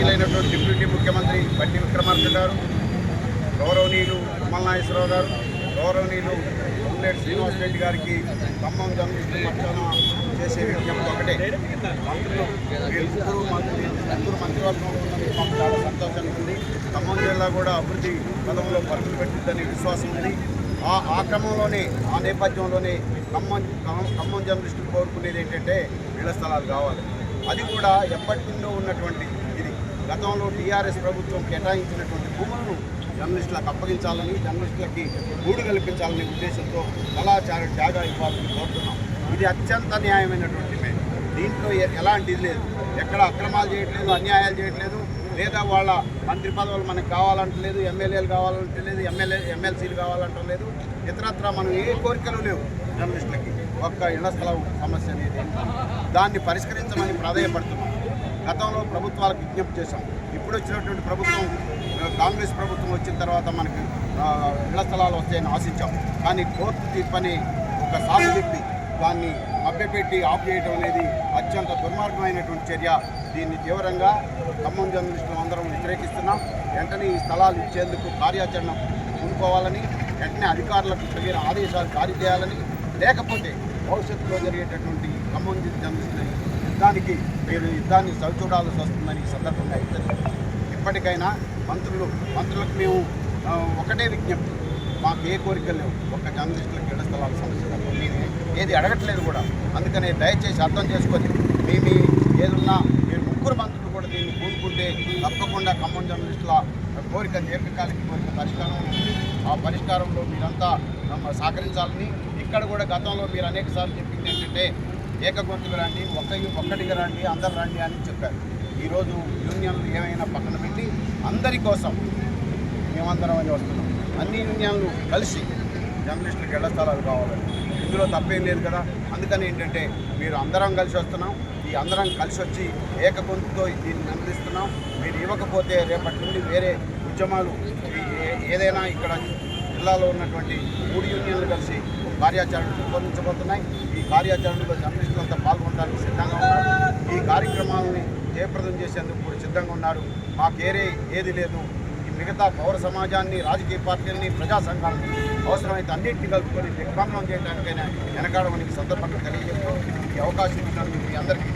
గౌరవనీయులైనటువంటి deputy ముఖ్యమంత్రి బట్టి విక్రమార్క గారు గౌరవనీయులు కమల్ నాగేశ్వరరావు గారు గౌరవనీయులు ఉమ్మేటి శ్రీనివాస్ రెడ్డి గారికి ఖమ్మం జర్నలిస్టు మధ్యాహ్న చేసే విజ్ఞప్తి ఒకటే. మంత్రులు వీళ్ళు మంత్రి ముగ్గురు మంత్రివర్గం ఉన్నది మాకు చాలా సంతోషంగా ఉంది. ఖమ్మం జిల్లా కూడా అభివృద్ధి పదంలో పరుగులు పెట్టిందని విశ్వాసం ఉంది. ఆ ఆ క్రమంలోనే ఆ నేపథ్యంలోనే ఖమ్మం ఖమ్మం- ఖమ్మం జర్నలిస్టులు కోరుకునేది ఏంటంటే ఇళ్ళ స్థలాలు కావాలి. అది కూడా ఎప్పటి నుండో ఉన్నటువంటి గతంలో టీఆర్ఎస్ ప్రభుత్వం కేటాయించినటువంటి భూములను జర్నలిస్టులకు అప్పగించాలని జర్నలిస్టులకి గూడు కల్పించాలనే ఉద్దేశంతో కళాచార త్యాగా ఇవ్వాలని కోరుతున్నాం. ఇది అత్యంత న్యాయమైనటువంటి దీంట్లో ఎలాంటిది లేదు. ఎక్కడ అక్రమాలు చేయట్లేదు అన్యాయాలు చేయట్లేదు లేదా వాళ్ళ మంత్రి పదవులు మనకు కావాలంటలేదు ఎమ్మెల్యేలు కావాలంటలేదు ఎమ్మెల్యే ఎమ్మెల్సీలు కావాలంటలేదు ఇతరత్ర మనం ఏ కోరికలు లేవు జర్నలిస్టులకి. ఒక్క ఇళ్ళ స్థలం సమస్య అనేది. దాన్ని పరిష్కరించమని ప్రాధాయపడుతున్నాం. గతంలో ప్రభుత్వాలకు విజ్ఞప్తి చేశాం. ఇప్పుడు వచ్చినటువంటి ప్రభుత్వం కాంగ్రెస్ ప్రభుత్వం వచ్చిన తర్వాత మనకి ఇళ్ళ స్థలాలు వస్తాయని ఆశించాం. కానీ కోర్టు తీర్పని ఒక సాగు చెప్పి దాన్ని మభ్యపెట్టి ఆఫ్ చేయడం అనేది అత్యంత దుర్మార్గమైనటువంటి చర్య. దీన్ని తీవ్రంగా ఖమ్మం జర్నలిస్టులు అందరం వ్యతిరేకిస్తున్నాం. వెంటనే ఈ స్థలాలు ఇచ్చేందుకు కార్యాచరణ పూనుకోవాలని వెంటనే అధికారులకు తగిన ఆదేశాలు జారీ చేయాలని లేకపోతే భవిష్యత్తులో జరిగేటటువంటి ఖమ్మం జర్నలిస్టులు యుద్ధానికి మీరు యుద్ధాన్ని చవిచూడాల్సి వస్తుందని ఈ సందర్భంగా హెచ్చరిస్తున్నాం ఇప్పటికైనా మంత్రులు మంత్రులకు మేము ఒకటే విజ్ఞప్తి. మాకు ఏ కోరికలు లేవు. ఒక్క జర్నలిస్టులకు ఇళ్ళ స్థలాల సమస్య మేము ఏది అడగట్లేదు కూడా. అందుకనే దయచేసి అర్థం చేసుకొని మీ మీ ఏదున్నా మీరు ముగ్గురు మంత్రులు కూడా దీన్ని కూడుకుంటే తప్పకుండా ఖమ్మం జర్నలిస్టుల కోరిక దీర్ఘకాలిక కోరిక పరిష్కారం ఆ పరిష్కారంలో మీరంతా సహకరించాలని ఇక్కడ కూడా గతంలో మీరు అనేకసార్లు చెప్పింది ఏంటంటే ఏకగొంతుకు రండి ఒక్క ఒక్కటిగా రండి అందరు రండి అని చెప్పారు. ఈరోజు యూనియన్లు ఏమైనా పక్కన పెట్టి అందరి కోసం మేమందరం అని వస్తున్నాం. అన్ని యూనియన్లు కలిసి జర్నలిస్టులకు ఇళ్ళ స్థలాలు కావాలని. ఇందులో తప్పేం లేదు కదా. అందుకని ఏంటంటే మీరు అందరం కలిసి వస్తున్నాం. ఈ అందరం కలిసి వచ్చి ఏకగొంతుతో దీన్ని అందిస్తున్నాం మీరు ఇవ్వకపోతే రేపటి నుండి వేరే ఉద్యమాలు ఏ- ఏదైనా ఇక్కడ జిల్లాలో ఉన్నటువంటి మూడు యూనియన్లు కలిసి ఒక కార్యాచరణ రూపొందించబోతున్నాయి. ఈ కార్యాచరణలో జర్నలిస్టులంతా పాల్గొనడానికి సిద్ధంగా ఉన్నారు. ఈ కార్యక్రమాలని జయప్రదం చేసేందుకు కూడా సిద్ధంగా ఉన్నారు. మాకేరే ఏది లేదు. ఈ మిగతా పౌర సమాజాన్ని రాజకీయ పార్టీలని ప్రజా సంఘాలని అవసరమైతే అన్నింటినీ కలుపుకొని దిగ్భ్రమణం చేయడానికైనా వెనకాడమని సందర్భంగా తెలియజేస్తూ ఈ అవకాశం ఇచ్చినందుకు మీ అందరికీ